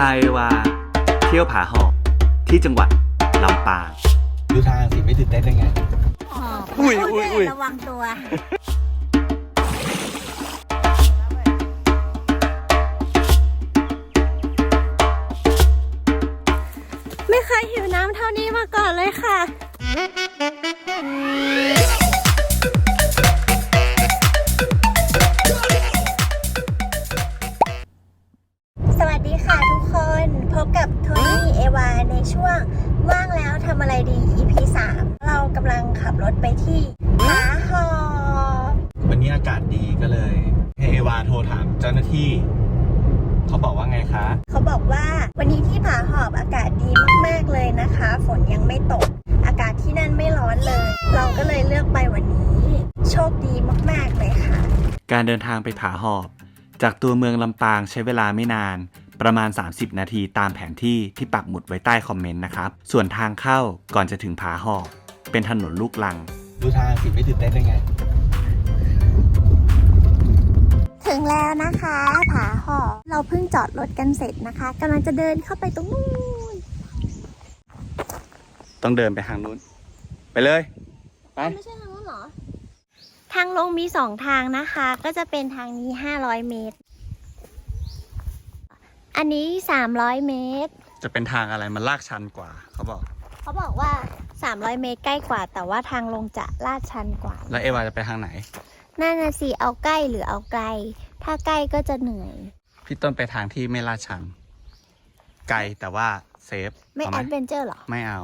พาเอวาเที่ยวผาหอบที่จังหวัดลำปางดูทางสิไม่ตื่นเต้นได้ไง อุ้ยอุ้ยอุ้ย ระวังตัว ไม่เคยหิวน้ำเท่านี้มาก่อนเลยค่ะ เขาบอกว่าไงคะ เขาบอกว่าวันนี้ที่ผาหอบอากาศดีมากๆเลยนะคะ ฝนยังไม่ตก อากาศที่นั่นไม่ร้อนเลย เราก็เลยเลือกไปวันนี้ โชคดีมากๆเลยค่ะ การเดินทางไปผาหอบ จากตัวเมืองลำปางใช้เวลาไม่นาน ประมาณ 30 นาทีตามแผนที่ที่ปักหมุดไว้ใต้คอมเมนต์นะครับ ส่วนทางเข้าก่อนจะถึงผาหอบ เป็นถนนลูกลัง ดูทางสิไม่ตื่นเต้นได้ไง ถึงแล้วนะคะผาหอบเราเพิ่งจอดรถกันเสร็จนะคะกำลังจะเดินเข้าไปตรงนู้นต้องเดินไปทางนู้น ไปเลย ไป ไม่ใช่ทางนู้นหรอ ทางลงมีสองทางนะคะ ก็จะเป็นทางนี้500เมตร อันนี้300เมตร จะเป็นทางอะไรมันลากชันกว่า เขาบอก เขาบอกว่า300เมตรใกล้กว่า แต่ว่าทางลงจะลาดชันกว่า แล้วเอวาจะไปทางไหน นั่นน่ะสิเอาใกล้หรือเอาไกล ถ้าใกล้ก็จะเหนื่อย พี่ต้นไปทางที่ไม่ลาดชัน ไกลแต่ว่าเซฟไม่เอาแอไหมดเวนเจอร์หรอ ไม่เอา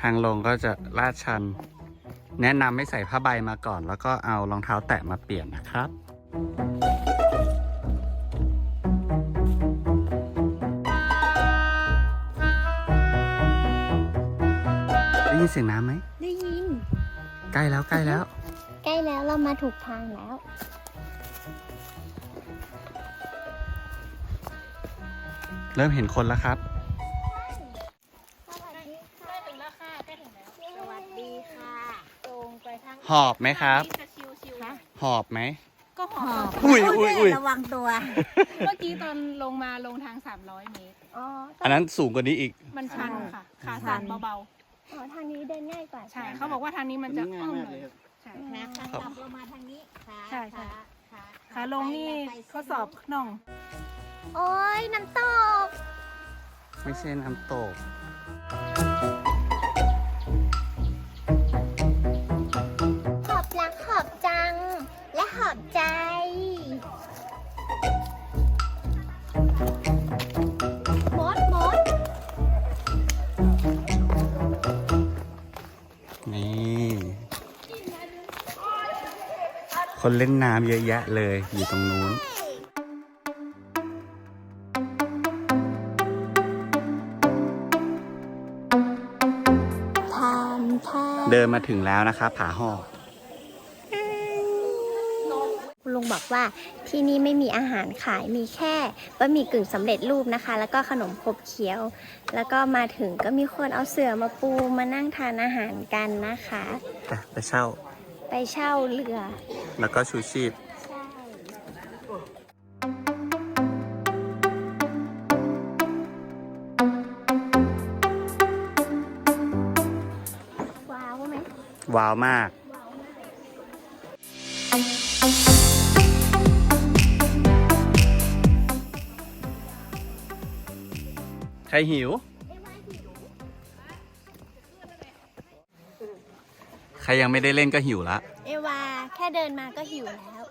ทางลงก็จะลาดชัน แนะนำให้ใส่ผ้าใบมาก่อน แล้วก็เอารองเท้าแตะมาเปลี่ยนนะครับ ยินเสียงน้ำไหม ได้ยิน ใกล้แล้วใกล้แล้ว ใกล้แล้วเรามาถูกทางแล้ว เริ่มเห็นคนแล้วครับ สวัสดีค่ะใกล้ถึงแล้วค่ะใกล้ถึงแล้วสวัสดีค่ะตรงไปทางหอบไหมครับจะชิวๆนะหอบไหม ก็หอบอุ้ยอุ้ยอุ้ยระวังตัว เมื่อกี้ตอนลงมาลงทาง 300 เมตร อ๋อ อันนั้นสูงกว่านี้อีก มันชันค่ะ ขาชัสั่นนเบา อ๋อทางนี้เดินง่ายกว่าๆใช่ เขาบอกว่าทางนี้มันจะอ้อมหน่อยใช่ นะคะครับกลับเรามาทางนี้ขาใช่ใช่ ขาขาลงนี่ข้อสอบน่อง โอ้ยน้ำตก ไม่ใช่น้ำตก คนเล่นน้ำเยอะแยะเลยอยู่ตรงนู้น ทานทานเดินมาถึงแล้วนะครับผาหอกคุณลุงบอกว่าที่นี่ไม่มีอาหารขายมีแค่บะหมี่กึ่งสำเร็จรูปนะคะ แล้วก็ขนมขบเคี้ยว แล้วก็มาถึงก็มีคนเอาเสื่อมาปูมานั่งทานอาหารกันนะคะไปไปเช่า ไปเช่าเรือ แล้วก็ชูชีพ ใช่ ว้าวไหมว้าวมาก ใครหิว ใครยังไม่ได้เล่นก็หิวละ เอวาแค่เดินมาก็หิวแล้ว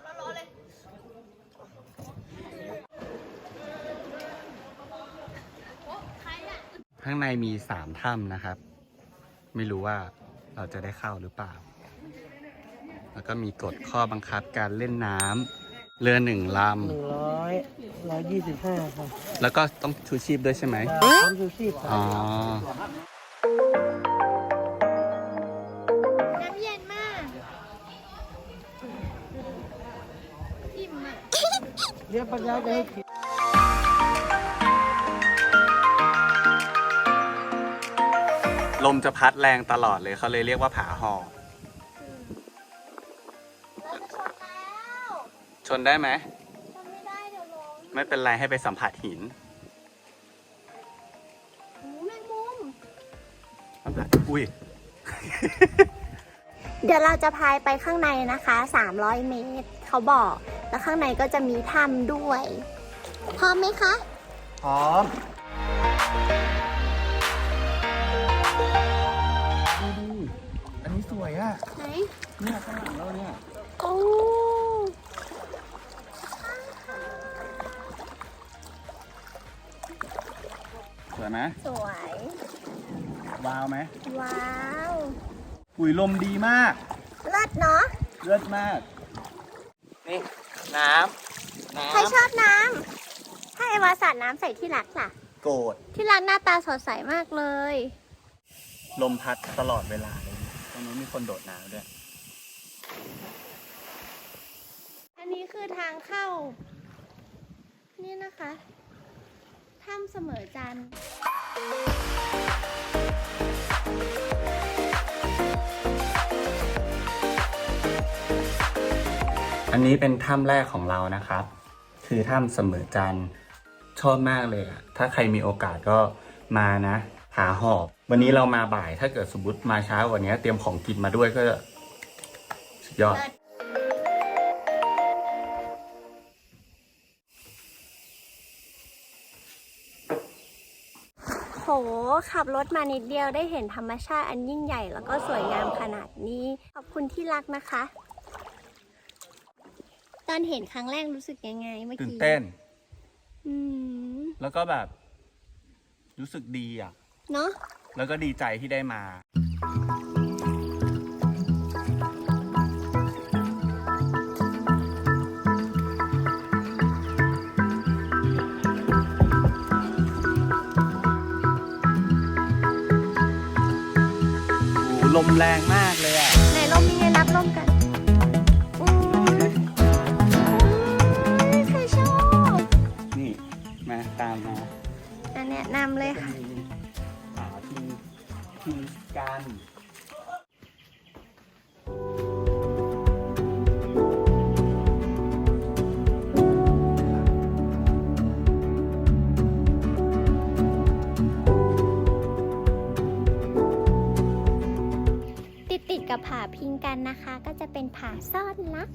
ข้างในมีสามถ้ำนะครับ ไม่รู้ว่าเราจะได้เข้าหรือเปล่า แล้วก็มีกฎข้อบังคับการเล่นน้ำเรือหนึ่งลหนึ่งร้อยร้อยยี่สิบห้าครับำแล้วก็ต้องชูชีพด้วยใช่ไหมพร้อมชูชีพครับอ๋อ เรียกปัญญาจะให้ผิดลมจะพัดแรงตลอดเลยเขาเลยเรียกว่าผาหอกเราจะชนแล้วชนได้ไหมทำไม่ได้เดี๋ยวล้มไม่เป็นไรให้ไปสัมผัสหินโอ้แมงมุมสัมผัสอุ้ย เดี๋ยวเราจะพายไปข้างในนะคะ 300 เมตรเขาบอก แล้วข้างในก็จะมีถ้ำด้วย พร้อมไหมคะ พร้อม ดูดิอันนี้สวยอะไหน เนี่ยข้างหลังเราเนี่ย โอ้ สวยไหมสวย ว้าวไหมว้าว ปุ๋ยลมดีมาก เลิศเนาะ เลิศมาก นี่ น้ำน้ใครชอบน้ำ ถ้าเอวาสาดน้ำใส่ที่รักล่ะำโกรธที่รักหน้าตาสดใสมากเลย ลมพัดตลอดเวลาเลยตรงนู้นมีคนโดดน้ำด้วย อันนี้คือทางเข้า นี่นะคะ ถ้ำเสมอจันทร์ อันนี้เป็นถ้ำแรกของเรานะครับ คือถ้ำเสมอจันชอบมากเลยอะถ้าใครมีโอกาสก็มานะ หาหอบ วันนี้เรามาบ่ายถ้าเกิดสมมติมาเช้ากว่านี้เตรียมของกินมาด้วยก็สุดยอด โห ขับรถมานิดเดียวได้เห็นธรรมชาติอันยิ่งใหญ่แล้วก็สวยงามขนาดนี้ ขอบคุณที่รักนะคะ ตอนเห็นครั้งแรกรู้สึกยังไงเมื่อตื่นกี้เต้น อืมแล้วก็แบบ รู้สึกดีอะ เนาะ แล้วก็ดีใจที่ได้มา โอ้โหลมแรงมากเลย กับผาพิงกันนะคะ ก็จะเป็นผ่าซ่อนลัก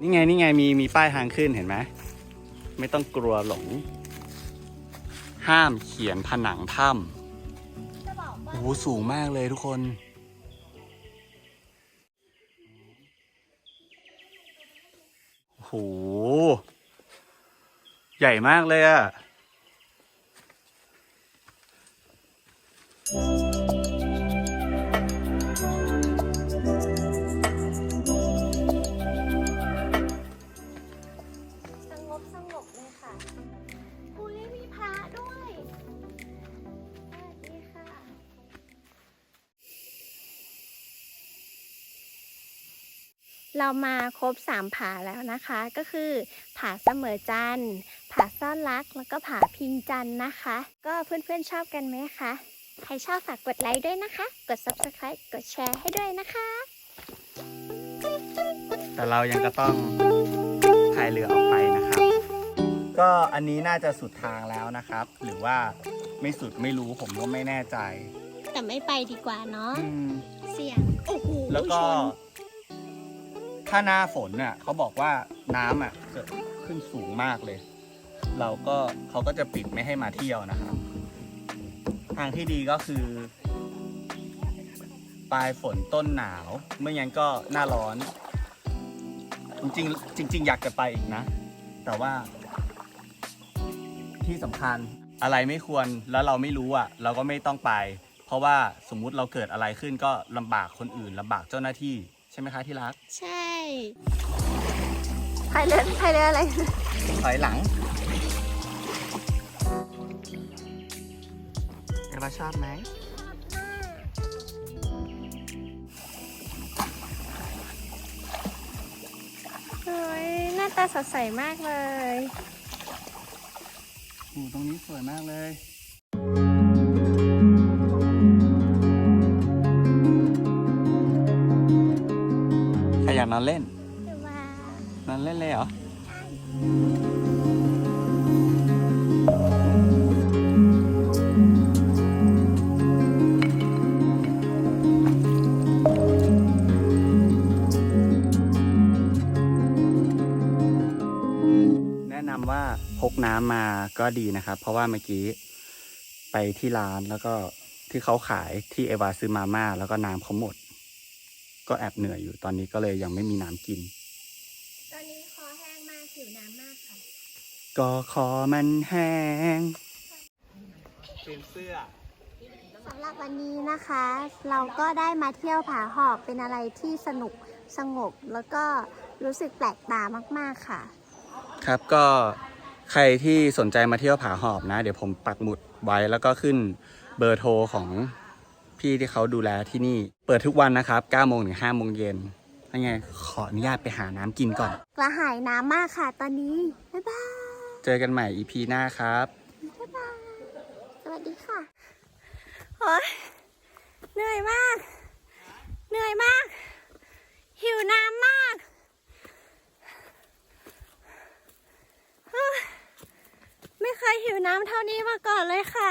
นี่ไงนี่ไงมีมีป้ายทางขึ้นเห็นไหมไม่ต้องกลัวหลง ห้ามเขียนผนังถ้ำโอ้โหสูงมากเลยทุกคน โอ้โห ใหญ่มากเลยอะส เรามาครบสามผาแล้วนะคะ ก็คือผาเสมอจันทร์ผาซ่อนรัก แล้วก็ผาพิงจันทร์นะคะ ก็เพื่อนๆชอบกันไหมคะ ใครชอบฝากกดไลค์ด้วยนะคะ กด subscribe กดแชร์ให้ด้วยนะคะ แต่เรายังจะต้องพายเรือออกไปนะครับ ก็อันนี้น่าจะสุดทางแล้วนะครับ หรือว่าไม่สุดไม่รู้ผมก็ไม่แน่ใจ แต่ไม่ไปดีกว่าเนาะอืมเสี่ยงโอ้โหแล้วก็ชน ถ้าหน้าฝนน่ะเขาบอกว่าน้ำอะจะขึ้นสูงมากเลย เราก็เขาก็จะปิดไม่ให้มาเที่ยวนะครับทางที่ดีก็คือ ปลายฝนต้นหนาว ไม่งั้นก็หน้าร้อน จริงจริง ๆ อยากจะไปอีกนะ แต่ว่า ที่สำคัญอะไรไม่ควรแล้วเราไม่รู้อะ เราก็ไม่ต้องไป เพราะว่าสมมุติเราเกิดอะไรขึ้นก็ลำบากคนอื่นลำบากเจ้าหน้าที่ ใช่ไหมคะที่รัก ใช่ พายเรือพายเรืออะไร ถอยหลังเอวาชอบไหมเฮ้ยหน้าตาสดใสมากเลย โอ้ตรงนี้สวยมากเลย นอนเล่นแต่นอนเล่นเลยเหรอแนะนำว่าพกน้ำมาก็ดีนะครับ เพราะว่าเมื่อกี้ไปที่ร้านแล้วก็ที่เขาขายที่เอวาซื้อมาม่าแล้วก็น้ำเขาหมด ก็แอบเหนื่อยอยู่ตอนนี้ก็เลยยังไม่มีน้ำกิน ตอนนี้คอแห้งมากหิวน้ำมากค่ะ ก็คอมันแห้งเป็นเสื้อสำหรับวันนี้นะคะ เราก็ได้มาเที่ยวผาหอบเป็นอะไรที่สนุกสงบแล้วก็รู้สึกแปลกตามาก ๆค่ะ ครับก็ใครที่สนใจมาเที่ยวผาหอบนะ เดี๋ยวผมปักหมุดไว้แล้วก็ขึ้นเบอร์โทรของ พี่ที่เขาดูแลที่นี่ เปิดทุกวันนะครับ9โมงถึง5โมงเย็นยังไงขออนุญาตไปหาน้ำกินก่อน กระหายน้ำมากค่ะตอนนี้ บ๊ายบายเจอกันใหม่ EP หน้าครับ บ๊ายบาย สวัสดีค่ะ โอ๊ย เหนื่อยมาก เหนื่อยมาก หิวน้ำมากเฮ้ยไม่เคยหิวน้ำเท่านี้มาก่อนเลยค่ะ